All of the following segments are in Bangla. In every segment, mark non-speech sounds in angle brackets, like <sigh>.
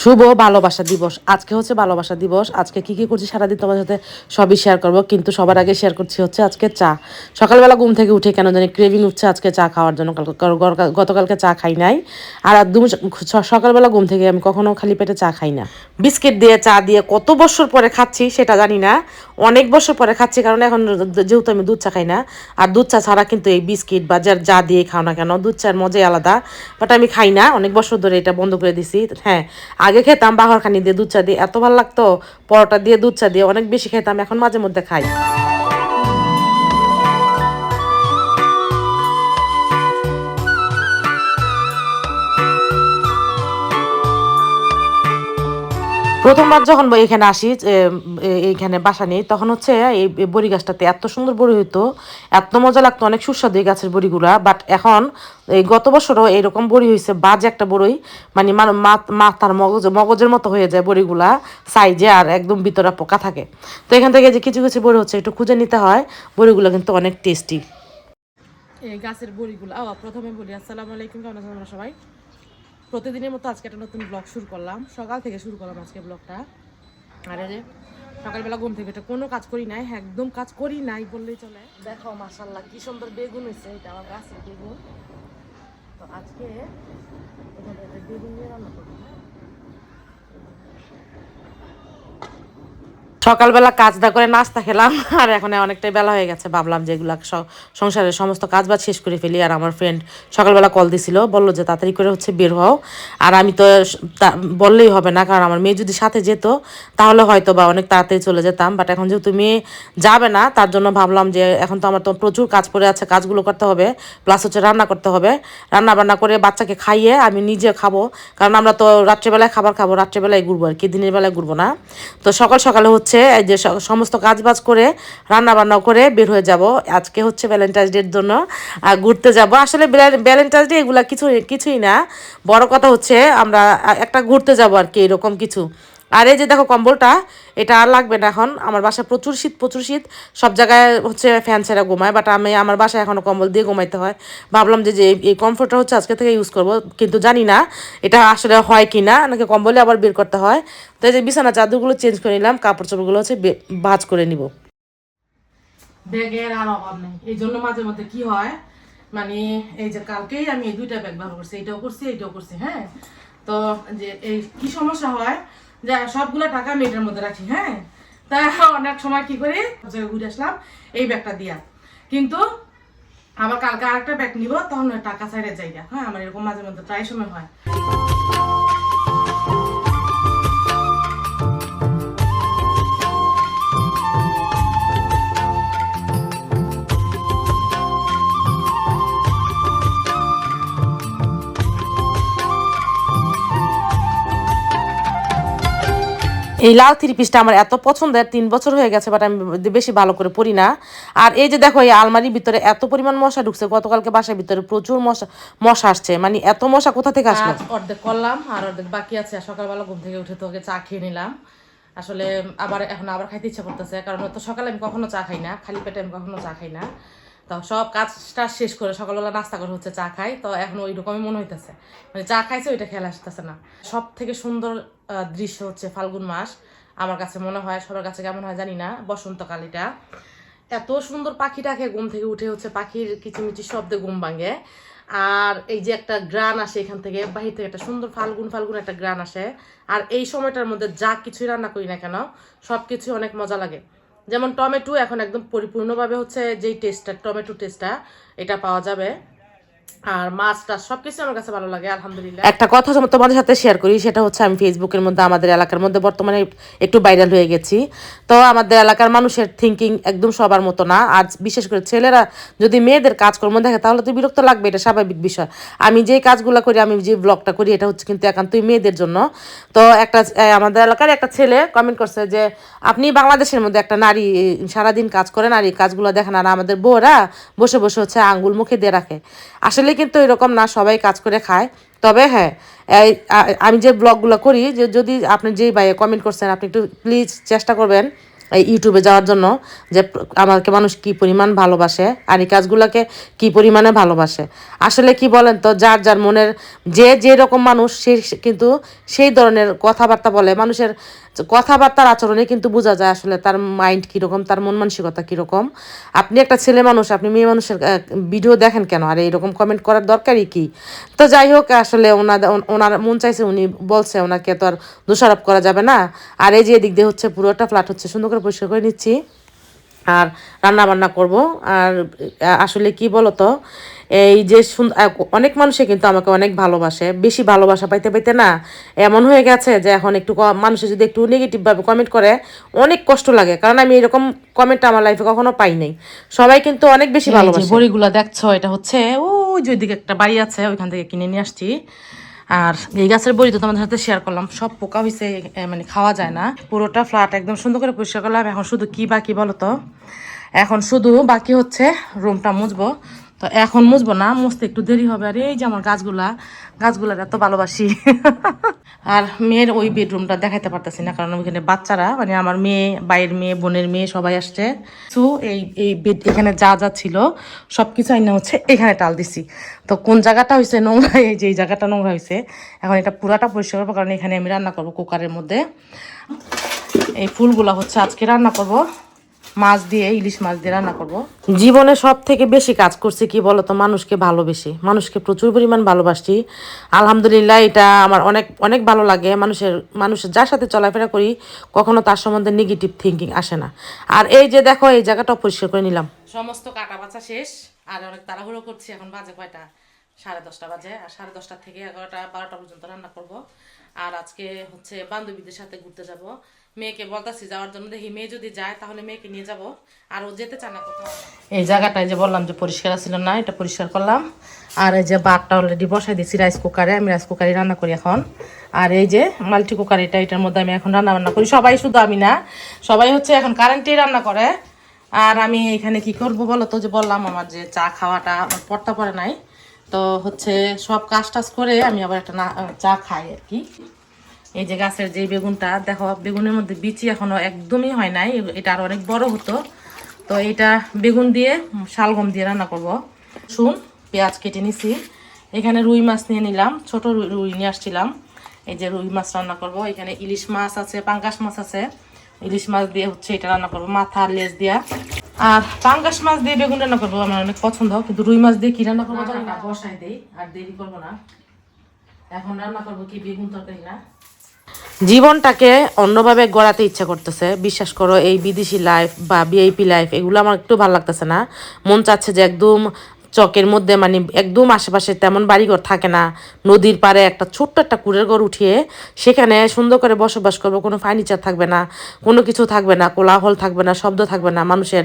শুভ ভালোবাসা দিবস। আজকে হচ্ছে ভালোবাসা দিবস। আজকে কি কি করছি সারাদিন তোমার সাথে সবই শেয়ার করব, কিন্তু সবার আগে শেয়ার করছি হচ্ছে আজকে চা। সকালবেলা ঘুম থেকে উঠে কেন জানি ক্রেভিং উঠছে আজকে চা খাওয়ার জন্য। গতকালকে চা খাই নাই। আর একদম সকালবেলা ঘুম থেকে আমি কখনো খালি পেটে চা খাই না। বিস্কিট দিয়ে, চা দিয়ে কত বছর পরে খাচ্ছি সেটা জানি না। অনেক বছর পরে খাচ্ছি কারণ এখন যেহেতু আমি দুধ চা খাই না। আর দুধ চা ছাড়া কিন্তু এই বিস্কিট বা যার যা দিয়ে খাও না কেন, দুধ চার মজাই আলাদা। বাট আমি খাই না, অনেক বছর ধরে এটা বন্ধ করে দিছি। হ্যাঁ আগে খেতাম বাহরখানি দিয়ে দুধ চা দিয়ে, এত ভালো লাগতো। পরোটা দিয়ে দুধ চা দিয়ে অনেক বেশি খেতাম, এখন মাঝে মধ্যে খাই। প্রথমবার যখন এখানে আসি এইখানে বাসা নেই, তখন হচ্ছে এই বড়ি গাছটাতে এত সুন্দর বড়ি হইতো, এত মজা লাগতো, অনেক সুস্বাদু এই গাছের বড়িগুলা। বাট এখন এই গত বছরও এরকম বড়ি হয়েছে বাজে একটা বড়ই মানে মাথার মগজ, মগজের মতো হয়ে যায় বড়িগুলা, সাইজে আর একদম ভিতরে পোকা থাকে। তো এখান থেকে যে কিছু কিছু বড়ি হচ্ছে, একটু খুঁজে নিতে হয়, বড়িগুলো কিন্তু অনেক টেস্টি এই গাছের বড়িগুলো প্রথমে বলি, আসসালামু আলাইকুম, কেমন সবাই? প্রতিদিনের মতো আজকে একটা নতুন ব্লগ শুরু করলাম। সকাল থেকে শুরু করলাম আজকে ব্লগটা আর যে, সকালবেলা ঘুম থেকে এটা কোনো কাজ করি নাই, একদম কাজ করি নাই বললেই চলে। দেখো মাশাল্লাহ কি সুন্দর বেগুন হয়েছে। এটা আমার গাছের বেগুন। তো আজকে বেগুন নিয়ে রান্না করব। সকালবেলা কাজ না করে নাস্তা খেলাম, <laughs> আর এখন অনেকটাই বেলা হয়ে গেছে। ভাবলাম যে এগুলা সংসারের সমস্ত কাজ বাজ শেষ করে ফেলি, আর আমার ফ্রেন্ড সকালবেলা কল দিছিল, বলল যে তাড়াতাড়ি করে হচ্ছে বের হও। আর আমি তো তা- বললেই হবে না, কারণ আমার মেয়ে যদি সাথে যেত, তাহলে হয়তো বা অনেক তাড়াতাড়ি চলে যেতাম। বাট এখন যেহেতু মেয়ে যাবে না, তার জন্য ভাবলাম যে এখন তো আমার তো প্রচুর কাজ পড়ে আছে, কাজগুলো করতে হবে প্লাস হচ্ছে রান্না করতে হবে। রান্না বান্না করে বাচ্চাকে খাইয়ে আমি নিজে খাব, কারণ আমরা তো রাত্রেবেলায় খাবার খাব, রাত্রেবেলায় ঘুরবো আর কি, দিনের বেলায় ঘুরবো না। তো সকাল সকালে হচ্ছে এই যে সমস্ত কাজ বাজ করে রান্না বান্না করে বের হয়ে যাব। আজকে হচ্ছে ভ্যালেন্টাইন্স ডের জন্য ঘুরতে যাব। আসলে ভ্যালেন্টাইন্স ডে এগুলা কিছু কিছুই না। বড় কথা হচ্ছে, আমরা একটা ঘুরতে যাব আর কি, এরকম কিছু। আর এই যে দেখো কম্বলটা, এটা আর লাগবে না এখন। আমার বাসায় প্রচুর শীত প্রচুর শীত। সব জায়গায় হচ্ছে ফ্যান ছেড়া ঘুমায় বাট আমি আমার বাসায় এখনও কম্বল দিয়ে ঘুমাইতে হয়। ভাবলাম যে যে এই- কমফোর্টটা হচ্ছে আজকে থেকে ইউজ করব, কিন্তু জানি না এটা আসলে হয় কি না নাকি কম্বলে আবার বের করতে হয়। তো এই যে বিছানা চাদরগুলো চেঞ্জ করে নিলাম, কাপড় চোপড়গুলো হচ্ছে ভাঁজ করে নিব। ব্যাগের আর অভাব নেই। এই জন্য মাঝে মধ্যে কি হয় মানে এই যে কালকেই আমি এই দুইটা ব্যাগ ব্যবহার করছি, এইটাও করছি এইটাও করছি হ্যাঁ? তো যে এই কি সমস্যা হয় যে, সবগুলো টাকা আমি এটার মধ্যে রাখি হ্যাঁ? তা অনেক সময় কি করে ঘুরে আসলাম, এই ব্যাগটা দিয়া। কিন্তু আবার কালকে আরেকটা ব্যাগ নিব, তখন টাকা সাইডে জায়গা হ্যাঁ? আমার এরকম মাঝে মধ্যে প্রায় সময় হয়। এই লাল থ্রি পিসটা আমার এত পছন্দের, তিন বছর হয়ে গেছে বাট আমি বেশি ভালো করে পরি না। আর এই যে দেখো, এই আলমারির ভিতরে এত পরিমাণ মশা ঢুকছে, গতকালকে বাসার ভিতরে প্রচুর মশা মশা আসছে। মানে এত মশা কোথা থেকে আসলো? অর্ধেক করলাম, আর অর্ধেক বাকি আছে। সকালবেলা ঘুম থেকে উঠে তোকে চা খেয়ে নিলাম। আসলে আবার এখন আবার খাইতে ইচ্ছা করতেছে, কারণ তো সকালে আমি কখনো চা খাই না, খালি পেটে আমি কখনো চা খাই না। তো সব কাজটা শেষ করে সকালবেলা নাস্তা করে হচ্ছে চা খাই। তো এখন ওই রকমই মনে হইতেছে। মানে চা খাইছে, ওইটা খেয়াল আসতেছে না। সব থেকে সুন্দর দৃশ্য হচ্ছে ফাল্গুন মাস। আমার কাছে মনে হয়, সবার কাছে কেমন হয় জানি না বসন্তকাল এটা এত সুন্দর পাখিটাকে ঘুম থেকে উঠে হচ্ছে পাখির কিচিমিচি শব্দে ঘুম ভাঙে। আর এই যে একটা গ্রান আসে এখান থেকে, বাহির থেকে একটা সুন্দর ফাল্গুন ফাল্গুন একটা গ্রান আসে। আর এই সময়টার মধ্যে যা কিছুই রান্না করি না কেন সব কিছুই অনেক মজা লাগে। যেমন টমেটো এখন একদম পরিপূর্ণভাবে হচ্ছে যেই টেস্টটা টমেটো টেস্টটা এটা পাওয়া যাবে। আর মাছটা সবকিছু আমার কাছে ভালো লাগে, আলহামদুলিল্লাহ। একটা কথা তোমাদের সাথে শেয়ার করি, সেটা হচ্ছে আমি ফেসবুকের মধ্যে, আমাদের এলাকার মধ্যে বর্তমানে একটু ভাইরাল হয়ে গেছি। তো আমাদের এলাকার মানুষের থিঙ্কিং একদম সবার মতো না। আর বিশেষ করে ছেলেরা যদি মেয়েদের কাজকর্ম দেখে, তাহলে তো বিরক্ত লাগবে, এটা স্বাভাবিক বিষয়। আমি যে কাজগুলো করি, আমি যে ব্লগটা করি, এটা হচ্ছে কিন্তু একান্তই মেয়েদের জন্য। তো একটা আমাদের এলাকার একটা ছেলে কমেন্ট করছে যে, আপনি বাংলাদেশের মধ্যে একটা নারী সারাদিন কাজ করেন আর এই কাজগুলো দেখেন, আর আমাদের বউরা বসে বসে হচ্ছে আঙ্গুল মুখে দিয়ে রাখে। আসলে কিন্তু এরকম না, সবাই কাজ করে খায়। তবে হ্যাঁ আমি যে ব্লগগুলো করি, যে যদি আপনি যেই ভাইয়ে কমেন্ট করছেন, আপনি একটু প্লিজ চেষ্টা করবেন এই ইউটিউবে যাওয়ার জন্য যে আমাকে মানুষ কি পরিমাণ ভালোবাসে আর এই কাজগুলোকে কি পরিমাণে ভালোবাসে। আসলে কি বলেন তো, যার যার মনের যে যে রকম মানুষ, সে কিন্তু সেই ধরনের কথাবার্তা বলে। মানুষের কথাবার্তার আচরণে কিন্তু বোঝা যায় আসলে তার মাইন্ড কীরকম, তার মন মানসিকতা কীরকম। আপনি একটা ছেলে মানুষ, আপনি মেয়ে মানুষের ভিডিও দেখেন কেন? আর এরকম কমেন্ট করার দরকারই কি? তো যাই হোক, আসলে ওনাদের ওনার মন চাইছে, উনি বলছে, ওনাকে তো আর দোষারোপ করা যাবে না। আর এই যে এদিক দিয়ে হচ্ছে পুরোটা ফ্ল্যাট হচ্ছে, সুন্দর করে পরিষ্কার করে নিচ্ছি। আর রান্না বান্না করব। আর আসলে কি বলতো? এই যে অনেক মানুষে কিন্তু আমাকে অনেক ভালোবাসে। বেশি ভালোবাসা পাইতে পাইতে না এমন হয়ে গেছে যে এখন একটু মানুষে যদি একটু নেগেটিভভাবে কমেন্ট করে অনেক কষ্ট লাগে। কারণ আমি এরকম কমেন্ট আমার লাইফে কখনো পাই নাই। সবাই কিন্তু অনেক বেশি ভালোবাসে। বড়িগুলো দেখছ এটা হচ্ছে ওই যে ওইদিকে একটা বাড়ি আছে ওইখান থেকে কিনে নিয়ে আসছি। আর এই গাছের বড়ি তো তোমাদের সাথে শেয়ার করলাম সব পোকা হয়েছে মানে খাওয়া যায় না। পুরোটা ফ্ল্যাট একদম সুন্দর করে পরিষ্কার করলাম এখন শুধু কি বাকি বলো তো? এখন শুধু বাকি হচ্ছে রুমটা মুছবো। তো এখন মুছবো না, মুছতে একটু দেরি হবে। আর এই যে আমার গাছগুলা, গাছগুলার এত ভালোবাসি। আর মেয়ের ওই বেডরুমটা দেখাইতে পারতেছি না, কারণ ওইখানে বাচ্চারা মানে আমার মেয়ে, বাইরের মেয়ে, বোনের মেয়ে সবাই আসছে। তো এই এই বেড এখানে যা যা ছিল সব কিছু আইনা হচ্ছে এখানে টাল দিছি। তো কোন জায়গাটা হয়েছে নোংরা, <laughs> এই যে এই জায়গাটা নোংরা হয়েছে এখন এটা পুরাটা পরিষ্কার করব, কারণ এখানে আমি রান্না করব কুকারের মধ্যে। এই ফুলগুলা হচ্ছে আজকে রান্না করব। মাছ দিয়ে ইলিশ মাছ দিয়ে রান্না করব। জীবনে সব থেকে বেশি কাজ করছি কি বলতো মানুষকে ভালোবেসে। মানুষকে প্রচুর পরিমাণ ভালোবাসি। আলহামদুলিল্লাহ এটা আমার অনেক অনেক ভালো লাগে। মানুষের মানুষের যার সাথে চলাফেরা করি কখনো তার সম্বন্ধে নেগেটিভ থিঙ্কিং আসে না। আর এই যে দেখো এই জায়গাটা পরিষ্কার করে নিলাম। সমস্ত কাটা বাছা শেষ। আর অনেক তাড়াহুড়ো করছি এখন বাজে কয়টা? সাড়ে দশটা বাজে। আর সাড়ে দশটা থেকে এগারোটা বারোটা পর্যন্ত রান্না করব। আর আজকে হচ্ছে বান্ধবীদের সাথে ঘুরতে যাব। মেয়েকে বলতাছি যাওয়ার জন্য, দেখি মেয়ে যদি যায় তাহলে মেয়েকে নিয়ে যাব। আর ও যেতে চায় না কোথাও। এই জায়গাটায় যে বললাম যে পরিষ্কার ছিল না, এটা পরিষ্কার করলাম। আর এই যে বাটটা অলরেডি বসাই দিয়েছি রাইস কুকারে আমি রাইস কুকারে রান্না করি এখন। আর এই যে মাল্টি কুকার এটা, এটার মধ্যে আমি এখন রান্না বান্না করি। সবাই শুধু আমি না, সবাই হচ্ছে এখন কারেন্টেই রান্না করে। আর আমি এখানে কি করব বলো তো যে বললাম আমার যে চা খাওয়াটা আমার পড়তা পড়ে নাই। তো হচ্ছে সব কাজ টাজ করে আমি আবার একটা চা খাই আর কি। এই যে গাছের যে বেগুনটা, দেখো, বেগুনের মধ্যে বিচি এখনও একদমই হয় নাই, এটা আরও অনেক বড় হতো। তো এটা বেগুন দিয়ে শালগম দিয়ে রান্না করব। শুন, পেঁয়াজ কেটে নিছি। এখানে রুই মাছ নিয়ে নিলাম, ছোট রুই নিয়ে আসছিলাম। এই যে রুই মাছ রান্না করব। এখানে ইলিশ মাছ আছে, পাঙ্গাস মাছ আছে। ইলিশ মাছ দিয়ে হচ্ছে এটা রান্না করব, মাথা লেজ দিয়া। আর পাঙ্গাস মাছ দিয়ে বেগুন রান্না করব, আমার অনেক পছন্দ, কিন্তু রুই মাছ দিয়ে কি রান্না করব জানি না বসাই দেই, আর দেরি করব না। এখন রান্না করব কি বেগুন তরকারি না? জীবনটাকে অন্যভাবে গড়াতে ইচ্ছা করতেছে। বিশ্বাস করো, এই বিদেশি লাইফ বা বিআইপি লাইফ এগুলো আমার একটু ভালো লাগতেছে না। মন চাচ্ছে যে একদম চকের মধ্যে মানে একদম আশেপাশে তেমন বাড়িঘর থাকে না। নদীর পাড়ে একটা ছোট্ট একটা কুড়ের ঘর উঠিয়ে সেখানে সুন্দর করে বসবাস করব। কোনো ফার্নিচার থাকবে না, কোনো কিছু থাকবে না, কোলাহল থাকবে না, শব্দ থাকবে না। মানুষের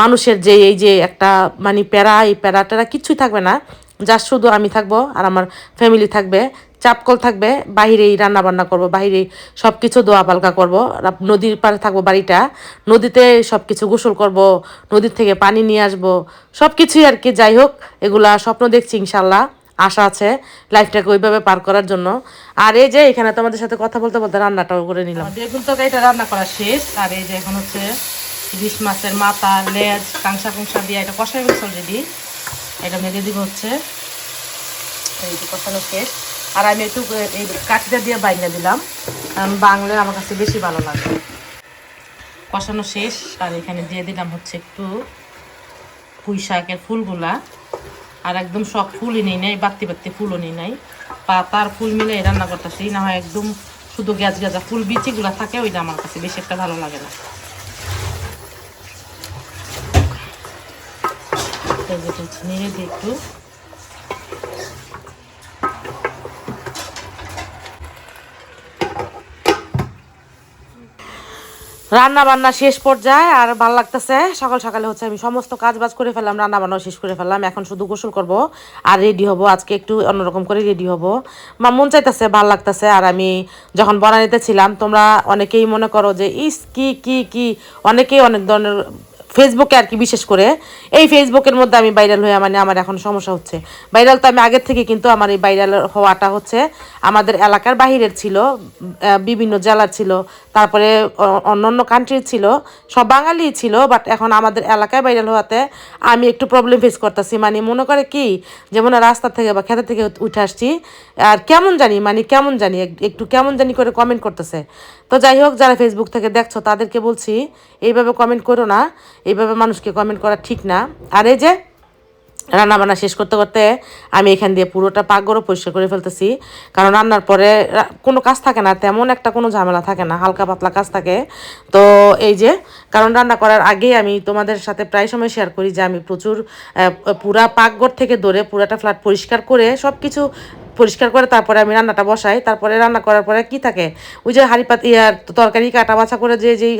মানুষের যে এই যে একটা মানে প্যারা, এই প্যারা ট্যারা কিছুই থাকবে না। যা শুধু আমি থাকব আর আমার ফ্যামিলি থাকবে। চাপকল থাকবে, বাহিরেই রান্না বান্না করব, বাহিরেই সব কিছু দোয়া পালকা করব নদীর পাড়ে থাকব বাড়িটা, নদীতে সব কিছু গোসল করব, নদীর থেকে পানি নিয়ে আসব সব কিছুই আর কি, যাই হোক, এগুলা স্বপ্ন দেখছি ইনশাল্লাহ আশা আছে, লাইফটাকে ওইভাবে পার করার জন্য। আর এই যে এখানে তোমাদের সাথে কথা বলতে বলতে রান্নাটাও করে নিলাম। বেগুন তো এটা রান্না করা শেষ, আর এই যে এখন হচ্ছে ইলিশ মাছের মাথা, লেজ, কাংসা কুংসা দিয়ে এটা কষাই গেছে অলরেডি এটা মেরে দিব হচ্ছে। এই যে কষানো শেষ। আর আমি একটু এই কাঠিটা দিয়ে বাইনা দিলাম। কারণ বাংলা আমার কাছে বেশি ভালো লাগে। কষানো শেষ, আর এখানে দিয়ে দিলাম হচ্ছে একটু পুঁই শাকের ফুলগুলা। আর একদম সব ফুলই নেই, নাই, বাড়তি বাত্তি ফুলও নেই, নাই। পাতার ফুল মিলে রান্না করতেছি না হয় একদম শুধু গ্যাস গ্যাজা ফুল, বিচিগুলা থাকে, ওইটা আমার কাছে বেশি একটা ভালো লাগে না। একটু রান্না বান্না শেষ পর্যায়ে আর ভালো লাগতেছে। সকাল সকালে হচ্ছে আমি সমস্ত কাজ বাজ করে ফেললাম রান্না বান্না শেষ করে ফেললাম। এখন শুধু গোসল করব আর রেডি হব। আজকে একটু অন্যরকম করে রেডি হব। মা, মন চাইতেছে, ভালো লাগতেছে। আর আমি যখন বনানিতে ছিলাম, তোমরা অনেকেই মনে করো যে, ইস, কি কি কি? অনেকেই অনেক ধরনের ফেসবুকে আর কি, বিশেষ করে। এই ফেসবুকের মধ্যে আমি ভাইরাল হয়ে মানে আমার এখন সমস্যা হচ্ছে। ভাইরাল তো আমি আগের থেকে কিন্তু আমার এই ভাইরাল হওয়াটা হচ্ছে আমাদের এলাকার বাহিরের ছিল বিভিন্ন জেলার ছিল, তারপরে অন্য অন্য কান্ট্রির ছিল, সব বাঙালি ছিল বাট এখন আমাদের এলাকায় ভাইরাল হওয়াতে আমি একটু প্রবলেম ফেস করতেছি। মানে মনে করে কি যেমন রাস্তা থেকে বা খেতে থেকে উঠে আসছি। আর কেমন জানি মানে কেমন জানি, একটু কেমন জানি করে কমেন্ট করতেছে। তো যাই হোক, যারা ফেসবুক থেকে দেখছ, তাদেরকে বলছি, এইভাবে কমেন্ট করো না। এইভাবে মানুষকে কমেন্ট করা ঠিক না। আর এই যে রান্না বান্না শেষ করতে করতে আমি এখান দিয়ে পুরোটা পাকঘরও পরিষ্কার করে ফেলতেছি। কারণ রান্নার পরে কোনো কাজ থাকে না, তেমন একটা কোনো ঝামেলা থাকে না, হালকা পাতলা কাজ থাকে। তো এই যে, কারণ রান্না করার আগেই আমি তোমাদের সাথে প্রায় সময় শেয়ার করি যে আমি প্রচুর পুরা পাকঘর থেকে ধরে পুরাটা ফ্ল্যাট পরিষ্কার করে সব কিছু পরিষ্কার করে তারপরে আমি রান্নাটা বসাই। তারপরে রান্না করার পরে কি থাকে? ওই যে হাঁড়ি পাতি আর তরকারি কাটা বাছা করে যে, যেই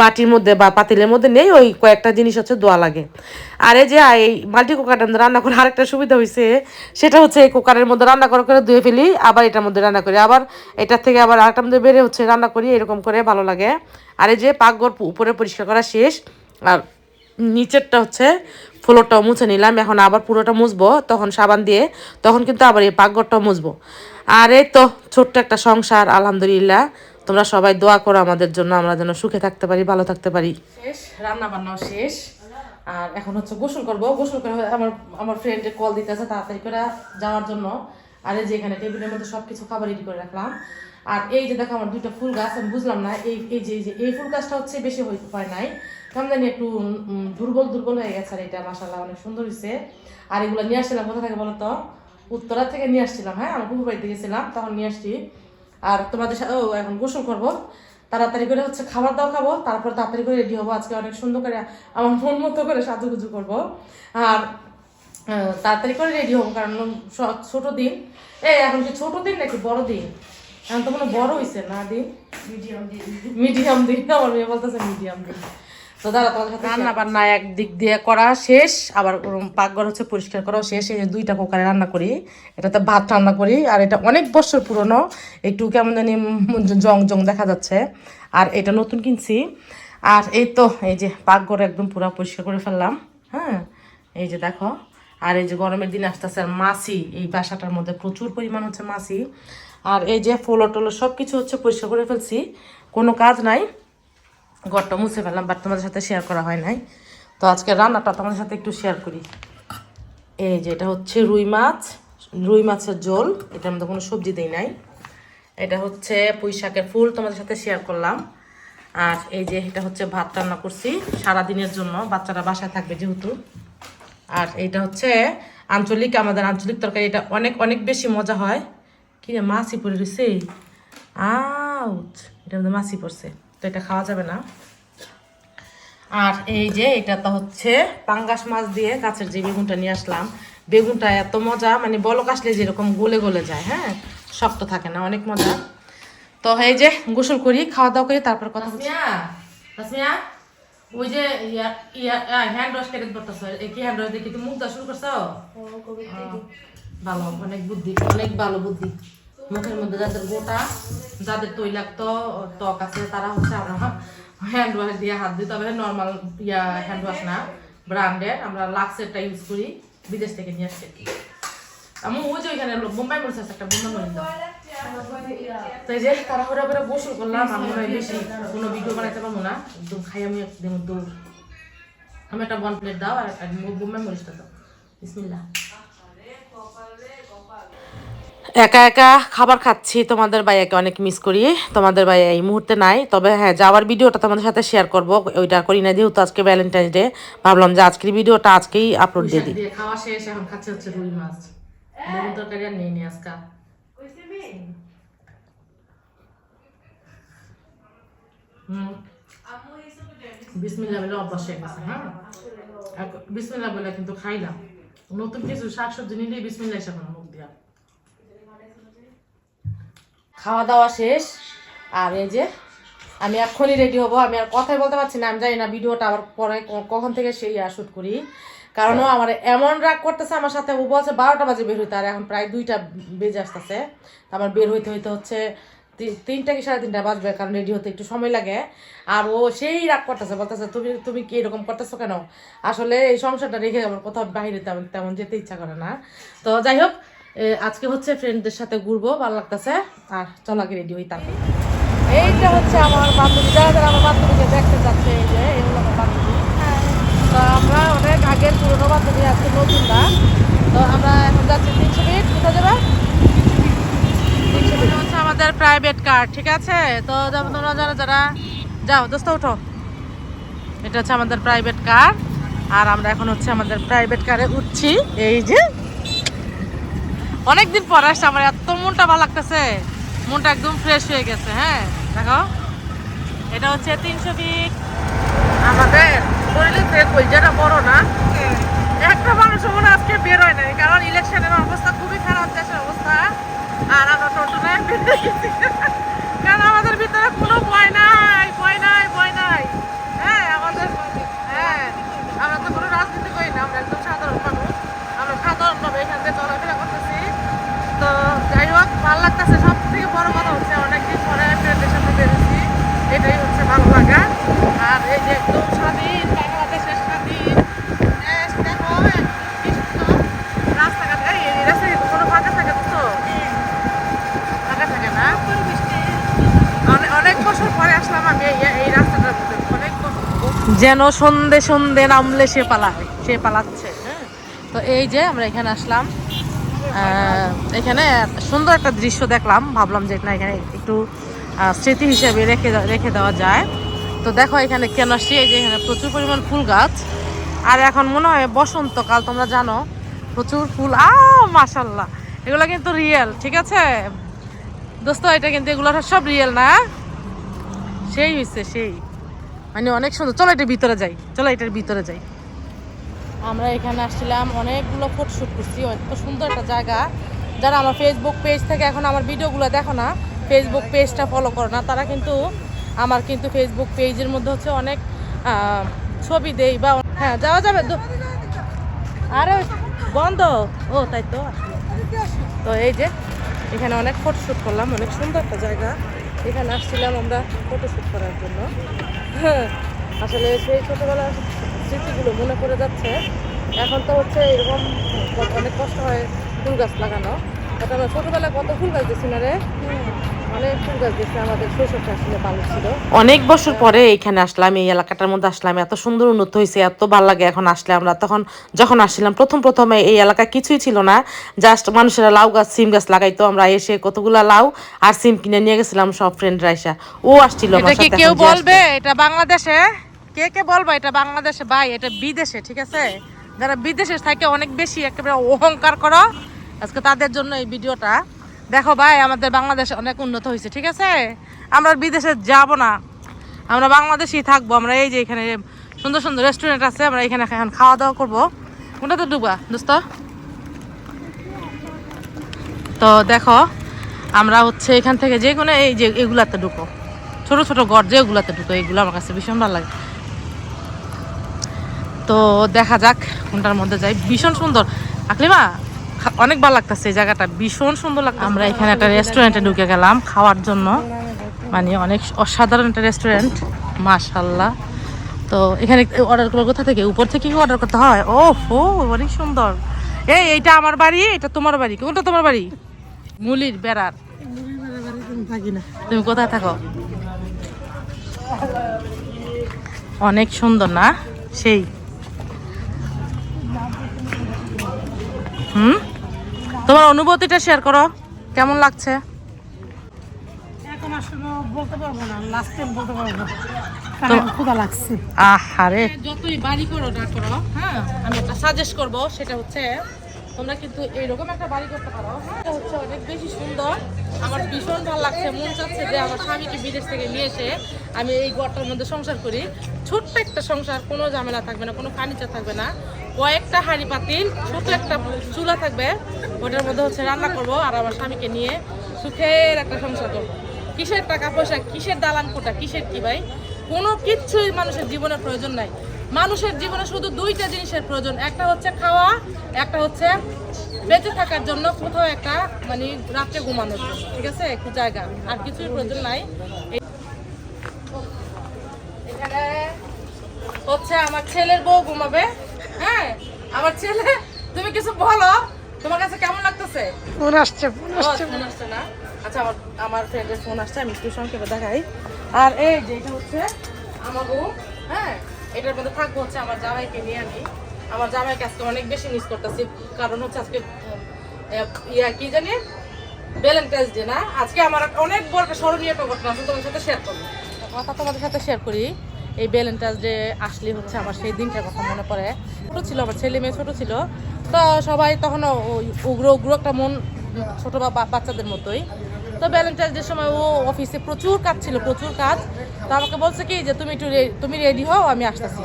বাটির মধ্যে বা পাতিলের মধ্যে নেই, ওই কয়েকটা জিনিস হচ্ছে দোয়া লাগে। আর এই যে এই মাল্টি কুকারটা রান্না করে আরেকটা সুবিধা হয়েছে সেটা হচ্ছে এই কুকারের মধ্যে রান্না করে করে ধুয়ে ফেলি, আবার এটার মধ্যে রান্না করি। আবার এটার থেকে আবার আরেকটার মধ্যে বেড়ে হচ্ছে রান্না করি, এরকম করে ভালো লাগে। আর এই যে পাকঘর উপরে পরিষ্কার করা শেষ, আর নিচেরটা হচ্ছে ফ্লোরটাও মুছে নিলাম, এখন আবার পুরোটা মুছবো, তখন সাবান দিয়ে, তখন কিন্তু আবার এই পাকঘরটাও মুছবো। আর এই তো ছোট্ট একটা সংসার, আলহামদুলিল্লাহ। তোমরা সবাই দোয়া করো আমাদের জন্য, আমরা যেন সুখে থাকতে পারি, ভালো থাকতে পারি। শেষ রান্না বান্নাও শেষ। আর এখন হচ্ছে গোসল করব, গোসল করে আমার আমার ফ্রেন্ডে কল দিতেছে তাড়াতাড়ি করে যাওয়ার জন্য। আর এই যে এখানে টেবিলের মধ্যে সব কিছু খাবার রেডি করে রাখলাম। আর এই যে দেখো আমার দুইটা ফুল গাছ, আমি বুঝলাম না, এই এই যে, এই ফুল গাছটা হচ্ছে বেশি হয় নাই। কেমন জানি একটু দুর্বল দুর্বল হয়ে গেছে আর এটা মাসাল্লাহ অনেক সুন্দর হয়েছে আর এগুলো নিয়ে আসছিলাম কোথা থেকে বলতো? উত্তরা থেকে নিয়ে আসছিলাম হ্যাঁ? আমার পুকুর বাড়িতে গেছিলাম তখন নিয়ে আসছি। আর তোমাদের সাথে ও এখন গোসল করব। তাড়াতাড়ি করে হচ্ছে খাবার দাও খাব তারপর তাড়াতাড়ি করে রেডি হব। আজকে অনেক সুন্দর করে আমার মন মতো করে সাজুগুজু করব। আর তাড়াতাড়ি করে রেডি হব কারণ ছোট দিন। এই এখন কি ছোট দিন নাকি বড় দিন? এখন তো কোনো বড় হয়েছে না দিন? মিডিয়াম দিন। মিডিয়াম দিন আমার মেয়ে বলতেছে মিডিয়াম দিন। তো দাদা, তোমাদের রান্না বান্না এক দিক দিয়ে করা শেষ, আবার পাকঘর হচ্ছে পরিষ্কার করাও শেষ, এই দুইটা কুকারে রান্না করি, এটাতে ভাত রান্না করি, আর এটা অনেক বছর পুরনো, একটু কেমন জানি জং জং দেখা যাচ্ছে, আর এটা নতুন কিনছি, আর এই তো, এই যে পাকঘর একদম পুরো পরিষ্কার করে ফেললাম হ্যাঁ এই যে দেখো, আর এই যে গরমের দিন আসতেছে, আর মাছি, এই বাসাটার মধ্যে প্রচুর পরিমাণ হচ্ছে মাছি, আর এই যে ফলো টলো সব কিছু হচ্ছে পরিষ্কার করে ফেলছি, কোনো কাজ নাই ঘরটা মুছে ফেললাম বাট তোমাদের সাথে শেয়ার করা হয় নাই। তো আজকে রান্নাটা তোমাদের সাথে একটু শেয়ার করি। এই যে, এটা হচ্ছে রুই মাছ, রুই মাছের ঝোল। এটার মধ্যে কোনো সবজি দেই নাই। এটা হচ্ছে পুঁই শাকের ফুল, তোমাদের সাথে শেয়ার করলাম। আর এই যে, এটা হচ্ছে ভাত রান্না করছি সারা দিনের জন্য, বাচ্চারা বাসায় থাকবে যেহেতু। আর এটা হচ্ছে আঞ্চলিক, আমাদের আঞ্চলিক তরকারি, এটা অনেক অনেক বেশি মজা হয়। কি রে মাছি পড়ে রয়েছে আউট এটার মধ্যে মাছি পড়ছে। তো এটা খাওয়া যাবে না। আর এই যে এটা তো হচ্ছে পাঙ্গাস মাছ দিয়ে গাছের যে বেগুনটা নিয়ে আসলাম বেগুনটা এত মজা মানে বলক আসলে যেরকম গলে গলে যায় হ্যাঁ? শক্ত থাকে না অনেক মজা। তো এই যে গোসল করি খাওয়া দাওয়া করি তারপর কথা বলছি ওই যে ইয়া ইয়া হ্যান্ড ওয়াশ কি হ্যান্ড ওয়াশ দেখি তুমি মুখ দেওয়া শুরু করছ? ভালো অনেক বুদ্ধি অনেক ভালো বুদ্ধি। মুখের মধ্যে যাদের গোটা, যাদের তৈলাক্ত ত্বক আছে, তারা হচ্ছে আমরা হ্যান্ড ওয়াশ দিয়ে হাত দিই। তবে নর্মাল ইয়া হ্যান্ড ওয়াশ না ব্র্যান্ডের আমরা লাক্সেরটা ইউজ করি, বিদেশ থেকে নিয়ে আসছি আমি ওই যে ওইখানে বোম্বাই মরিচ আছে, একটা বোম্বাই মরিচ। এই যে তাড়াহুড়া করে গোসল করলাম, আমি বেশি কোনো ভিডিও বানাইতে পারব না। একদম খাই আমি একদম দৌড়। আমি একটা বন প্লেট দাও আর একটা বোম্বাই মরিচটা দাও। বিসমিল্লাহ। একা একা খাবার খাচ্ছি। তোমাদের ভাইয়াকে অনেক মিস করি। তোমাদের ভাইয়া এই মুহূর্তে নাই। তবে হ্যাঁ যাওয়ার ভিডিওটা তোমাদের সাথে শেয়ার করব। ওইটা করি না যেহেতু আজকে ভ্যালেন্টাইন্স ডে ভাবলাম যে আজকের ভিডিওটা আজকেই আপলোড দিয়ে দিই। হুম। বলে অভ্যাস হয়ে গেছে হ্যাঁ? বিসমিল্লাহ বলে কিন্তু খাইলাম নতুন কিছু, শাকসবজি নিলে বিসমিল্লাহ এসে কোনো মুখ দিয়া খাওয়া দাওয়া শেষ। আর এই যে আমি এক্ষুনি রেডি হব। আমি আর কথাই বলতে পারছি না, আমি জানি না ভিডিওটা আবার পরে কখন থেকে সেই শ্যুট করি। কারণ ও আমার এমন রাগ করতেছে আমার সাথে। ও বলছে বারোটা বাজে বের হইতে, আর এখন প্রায় দুইটা বেজে আসতেছে। আমার বের হইতে হইতে হচ্ছে তিনটা কি সাড়ে তিনটা বাজবে, কারণ রেডি হতে একটু সময় লাগে। আর ও সেই রাগ করতেছে, বলতেছে, তুমি তুমি কি এরকম করতেছো কেন? আসলে এই সংসারটা রেখে আমার কোথাও বাইরে তেমন তেমন যেতে ইচ্ছা করে না। তো যাই হোক আজকে হচ্ছে ফ্রেন্ডদের সাথে ঘুরবো, ভালো লাগতেছে। আর চলো আগে রেডি হই তারপর। এইটা হচ্ছে আমার বান্ধবী, যারা যারা আমার বান্ধবীকে দেখতে যাচ্ছে, এই যে এই হলো আমার বান্ধবী। তো আমরা অনেক আগের পুরোনো বান্ধবী, আজকে নতুন না। তো আমরা এখন যাচ্ছি তিনশো মিনিট, কোথায় যাবা? হচ্ছে আমাদের প্রাইভেট কার ঠিক আছে? তো তোমরা, যারা যারা যাও, দোস্ত উঠো। এটা হচ্ছে আমাদের প্রাইভেট কার আর আমরা এখন হচ্ছে আমাদের প্রাইভেট কারে উঠছি। এই যে অনেকদিন পরে আসছে আমার এত মনটা ভালো লাগতেছে। মনটা একদম ফ্রেশ হয়ে গেছে হ্যাঁ? দেখো এটা হচ্ছে তিনশো ফিট আমাদের শরীরে যে কলজাটা বড় না একটা মানুষ মনে আজকে বের হয় নাই কারণ ইলেকশনের অবস্থা খুবই খারাপ দেশের অবস্থা আর আমরা টোটোটায় বেরিয়ে গেছি কারণ আমাদের ভিতরে কোনো ভয় নাই ভয় নাই ভয় নাই হ্যাঁ আমাদের হ্যাঁ আমরা তো কোনো রাজনীতি করি না আমরা একদম সাধারণ মানুষ আমরা সাধারণভাবে এখান থেকে চলাফেরা করতেছি তো যাই হোক ভালো লাগতেছে সব থেকে বড় কথা হচ্ছে অনেকদিন পরে ফ্রেন্ডের সাথে বেরোছি এটাই হচ্ছে ভালো লাগা আর এই যে একদম স্বাধীন বাংলাদেশের স্বাধীন দেশ দেখো কি সুন্দর রাস্তাঘাট এই এই রাস্তায় কোনো ফাঁকা থাকে তো ফাঁকা থাকে না অনেক- অনেক বছর পরে আসলাম আমি এই এই রাস্তাটার মধ্যে অনেক বছর যেন সন্ধে সন্ধে নামলে সে পালায়, সে পালাচ্ছে হ্যাঁ? তো এই যে আমরা এখানে আসলাম এখানে সুন্দর একটা দৃশ্য দেখলাম, ভাবলাম যে না, এখানে একটু স্মৃতি হিসেবে রেখে রেখে দেওয়া যায়। তো দেখো এখানে কেন আসছি, এই যে এখানে প্রচুর পরিমাণ ফুল গাছ। আর এখন মনে হয় বসন্তকাল, তোমরা জানো, প্রচুর ফুল আ মাশাল্লাহ, এগুলো কিন্তু রিয়েল ঠিক আছে? দোস্ত, এটা কিন্তু এগুলো সব রিয়েল না? সেই হয়েছে সেই। মানে অনেক সুন্দর। চলো এটার ভিতরে যাই। চলো এটার ভিতরে যাই। আমরা এখানে আসছিলাম, অনেকগুলো ফটোশ্যুট করছি। এত সুন্দর একটা জায়গা। যারা আমার ফেসবুক পেজ থেকে এখন আমার ভিডিওগুলো দেখো না ফেসবুক পেজটা ফলো করো না, তারা কিন্তু আমার কিন্তু ফেসবুক পেজের মধ্যে হচ্ছে অনেক ছবি দেই বা হ্যাঁ যাওয়া যাবে। আরে বন্ধ। ও, তাই তো। তো এই যে, এখানে অনেক ফটোশ্যুট করলাম। অনেক সুন্দর একটা জায়গা। এখানে আসছিলাম আমরা ফটোশ্যুট করার জন্য। <laughs> আসলে সেই ছোটোবেলার স্মৃতিগুলো মনে পড়ে যাচ্ছে। এখন তো হচ্ছে এরকম অনেক কষ্ট হয় ফুল গাছ লাগানো। এটা আমরা ছোটোবেলায় কত ফুল গাছ দিচ্ছি না রে? অনেক ফুল গাছ দিচ্ছে আমাদের শৈশবটা আসলে ভালো ছিল। অনেক বছর পরে এখানে আসলাম এই এলাকাটার মধ্যে আসলাম এত সুন্দর উন্নত হয়েছে এত ভালো লাগে এখন আসলে আমরা। তখন যখন আসছিলাম প্রথম প্রথমে এই এলাকা কিছুই ছিল না জাস্ট মানুষেরা লাউ গাছ সিম গাছ লাগাইতো আমরা এসে কতগুলা লাউ আর সিম কিনে নিয়ে গেছিলাম সব ফ্রেন্ডরা এসে। ও আসছিল আমার এটা সাথে কেউ বলবে? এটা বাংলাদেশে? কে কে বলবে? এটা বাংলাদেশে ভাই এটা বিদেশে ঠিক আছে? যারা বিদেশে থাকে অনেক বেশি একেবারে অহংকার করো। আজকে তাদের জন্য এই ভিডিওটা। দেখো ভাই, আমাদের বাংলাদেশে অনেক উন্নত হয়েছে, ঠিক আছে? আমরা বিদেশে যাব না। আমরা বাংলাদেশেই থাকব। আমরা এই যে এখানে সুন্দর সুন্দর রেস্টুরেন্ট আছে, আমরা এখানে এখন খাওয়া দাওয়া করব। কোনটাতে ডুবা, দোস্ত? তো দেখো, আমরা হচ্ছে এখান থেকে যে কোনো এই যে এগুলাতে ঢুকো। ছোট ছোট গড় যেগুলাতে ঢুকো, এগুলো আমার কাছে ভীষণ ভালো লাগে। তো দেখা যাক কোনটার মধ্যে যাই। ভীষণ সুন্দর। আকলিমা অনেক ভালো লাগতেছে এই জায়গাটা, ভীষণ সুন্দর লাগছে আমরা এখানে একটা রেস্টুরেন্টে ঢুকে গেলাম খাওয়ার জন্য। মানে অনেক অসাধারণ একটা রেস্টুরেন্ট মাশাল্লাহ তো এখানে অর্ডার করব কোথা থেকে? উপর থেকে অর্ডার করতে হয়? ও ও অনেক সুন্দর। এই, এইটা আমার বাড়ি, এটা তোমার বাড়ি। কোনটা তোমার বাড়ি? মুলির বেড়ার। তুমি কোথায় থাকো? অনেক সুন্দর না? সেই। হুম? তোমার অনুভূতিটা শেয়ার করো। কেমন লাগছে? বলতে পারব না লাস্ট টাইম বলতে পারব। ক্ষুধা লাগছে। আহারে। যতই বাড়ি করো না করো হ্যাঁ আমি একটা সাজেস্ট করব সেটা হচ্ছে তোমরা কিন্তু এইরকম একটা বাড়ি করতে পারো। হ্যাঁ এটা হচ্ছে অনেক বেশি সুন্দর। আমার ভীষণ ভালো লাগছে। মন চাচ্ছে যে আমার স্বামীকে বিদেশ থেকে নিয়ে এসে আমি এই ঘরটার মধ্যে সংসার করি। ছোট্ট একটা সংসার, কোনো ঝামেলা থাকবে না, কোনো ফার্নিচার থাকবে না। কয়েকটা হাঁড়ি পাতিল, ছোট একটা চুলা থাকবে। ওটার মধ্যে হচ্ছে রান্না করব আর আমার স্বামীকে নিয়ে সুখের একটা সংসার করব। কিসের টাকা পয়সা, কিসের দালান কোটা, কিসের কি ভাই? কোনো কিচ্ছুই মানুষের জীবনের প্রয়োজন নাই। মানুষের জীবনে শুধু দুইটা জিনিসের প্রয়োজন একটা হচ্ছে খাওয়া একটা হচ্ছে বেঁচে থাকার জন্য কোথাও একটা মানে রাত্রে ঘুমানোর ঠিক আছে? একটু জায়গা আর কিছুই প্রয়োজন নাই। এখানে হচ্ছে আমার ছেলের বউ ঘুমাবে হ্যাঁ? আমার ছেলে তুমি কিছু বলো তোমার কাছে কেমন লাগতেছে? ফোন আসছে ফোন আসছে। না? আচ্ছা আমার আমার ফ্রেন্ডের ফোন আসছে আমি একটু সংক্ষেপে দেখাই। আর এই যে এটা হচ্ছে আমার বউ হ্যাঁ? এটার মধ্যে থাকব হচ্ছে আমার জামাইকে নিয়ে আমি। আমার জামাইকে আজকে অনেক বেশি মিস করতেছি। কারণ হচ্ছে আজকে ইয়া, কি জানি? ভ্যালেন্টাইন্স ডে না? আজকে আমার অনেক বড় স্মরণীয় একটা ঘটনা আছে, তোমার সাথে শেয়ার করব। কথা তোমাদের সাথে শেয়ার করি, এই ভ্যালেন্টাইন্স ডে আসলে হচ্ছে আমার সেই দিনটার কথা মনে পড়ে। ছোটো ছিল, আমার ছেলে মেয়ে ছোটো ছিল। তো সবাই তখনও ওই উগ্র উগ্র একটা মন, ছোট বাচ্চাদের মতোই। তো ভ্যালেন্টাইন্স ডে সময় ও অফিসে প্রচুর কাজ ছিল, প্রচুর কাজ, তো আমাকে বলছে কি যে, তুমি একটু তুমি রেডি হও, আমি আসতেছি।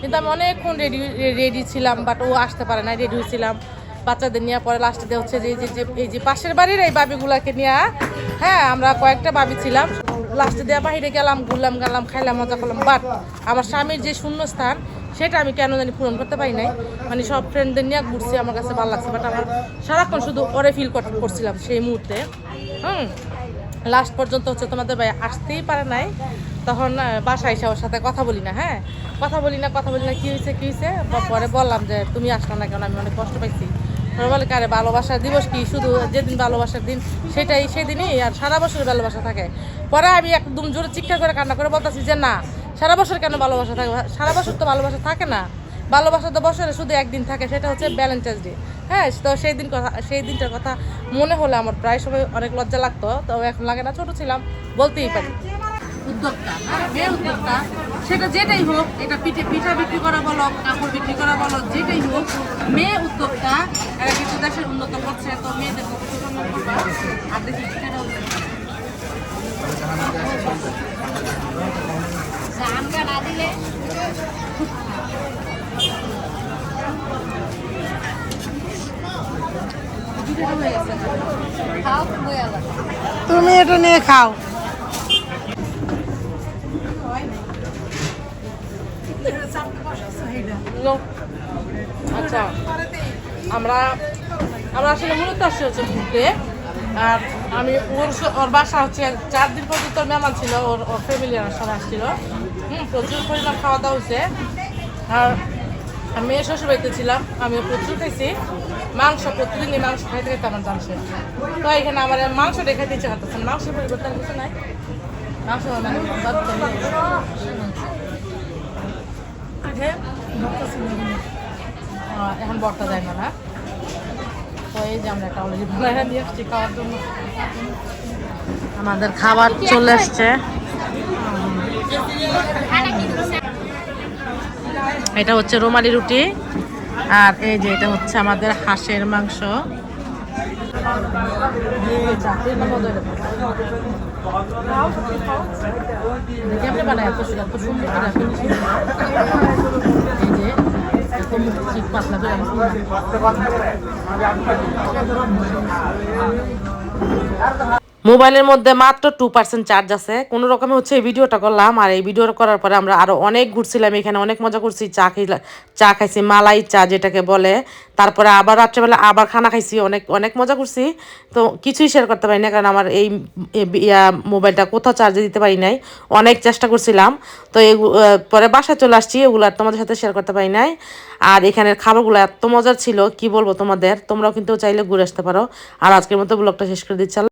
কিন্তু আমি অনেকক্ষণ রেডি রেডি ছিলাম বাট ও আসতে পারে না রেডি হয়েছিলাম বাচ্চাদের নিয়ে পরে লাস্টে হচ্ছে যে- যে এই যে পাশের বাড়ির এই বাবিগুলাকে নিয়ে হ্যাঁ আমরা কয়েকটা বাবি ছিলাম। লাস্টে দেওয়া বাহিরে গেলাম, ঘুরলাম, গেলাম, খাইলাম, মজা করলাম বাট আমার স্বামীর যে শূন্যস্থান, সেটা আমি কেন জানি পূরণ করতে পারি নাই। মানে সব ফ্রেন্ডদের নিয়ে ঘুরছি, আমার কাছে ভালো লাগছে বাট আমার সারাক্ষণ শুধু ওরে ফিল করছিলাম সেই মুহূর্তে। হুম লাস্ট পর্যন্ত হচ্ছে তোমাদের ভাই আসতেই পারে নাই। তখন বাসায় এসে ওর সাথে কথা বলি না হ্যাঁ? কথা বলি না কথা বলি না কী হয়েছে কী হয়েছে পরে বললাম যে তুমি আসলো না কেন? আমি অনেক কষ্ট পাইছি। বলে কারে ভালোবাসার দিবস কি? শুধু যেদিন ভালোবাসার দিন সেটাই সেদিনই আর সারা বছর ভালোবাসা থাকে। পরে আমি একদম জোরে চিৎকার করে কান্না করে বলতেছি যে না সারা বছর কেন ভালোবাসা থাকে সারা বছর তো ভালোবাসা থাকে না। ভালোবাসা তো বছরে শুধু একদিন থাকে সেটা হচ্ছে ভ্যালেন্টাইন্স ডে হ্যাঁ তো সেই দিন কথা সেই দিনটার কথা মনে হলে আমার। প্রায় সময় অনেক লজ্জা লাগতো, তো এখন লাগে না, ছোট ছিলাম, বলতেই পারি। উদ্যোক্তা মেয়ে উদ্যোক্তা, সেটা যেটাই হোক, এটা পিঠে পিঠা বিক্রি করা বলো, কাপড় বিক্রি করা বলো, যেটাই হোক, মেয়ে উদ্যোক্তা, এরা দেশের উন্নত করছে, তো মেয়েদের আর দেখি সেটা হয়ে গেছে তুমি এটা নিয়ে খাও. আচ্ছা। আমরা আমরা আসলে মূলত আসছি হচ্ছে ঘুরতে। আর আমি ওর ওর বাসা হচ্ছে চার দিন পর্যন্ত মেহমান ছিল, ওর ফ্যামিলি সবাই আসছিল। হুম, প্রচুর পরিমাণ খাওয়া দাওয়া হয়েছে আর আমি শ্বশুর বাড়িতে ছিলাম আমি প্রচুর খাইছি। মাংস প্রতিদিনই মাংস খাইতে খাইতে আমার জানছে তো এখানে আমার মাংস দেখাইতে ইচ্ছে করতেছে না। মাংসের পরিবর্তন কিছু নাই। মাংস মানে আগে এখন বর্তা যায় না না? তো এই যে আমরা একটা অলরেডি বানায় নিয়ে আসছি খাওয়ার জন্য। আমাদের খাবার চলে আসছে। এটা হচ্ছে রুমালি রুটি। আর এই যে এটা হচ্ছে আমাদের হাঁসের মাংস। মোবাইলের মধ্যে মাত্র টু পার্সেন্ট চার্জ আছে। কোনো রকমে হচ্ছে এই ভিডিওটা করলাম, আর এই ভিডিওটা করার পরে আমরা আরও অনেক ঘুরছিলাম, এখানে অনেক মজা করছি, চা খাইলা চা খাইছি, মালাই চা যেটাকে বলে। তারপরে আবার রাত্রেবেলা আবার খানা খাইছি, অনেক অনেক মজা করছি। তো কিছুই শেয়ার করতে পারি না, কারণ আমার এই মোবাইলটা কোথাও চার্জে দিতে পারি নাই। অনেক চেষ্টা করছিলাম। তো এই পরে বাসায় চলে আসছি, এগুলো আর তোমাদের সাথে শেয়ার করতে পারি নাই। আর এখানের খাবারগুলো এত মজার ছিল, কি বলব তোমাদের? তোমরাও কিন্তু চাইলে ঘুরে আসতে পারো। আর আজকের মতো ব্লগটা শেষ করে দিচ্ছি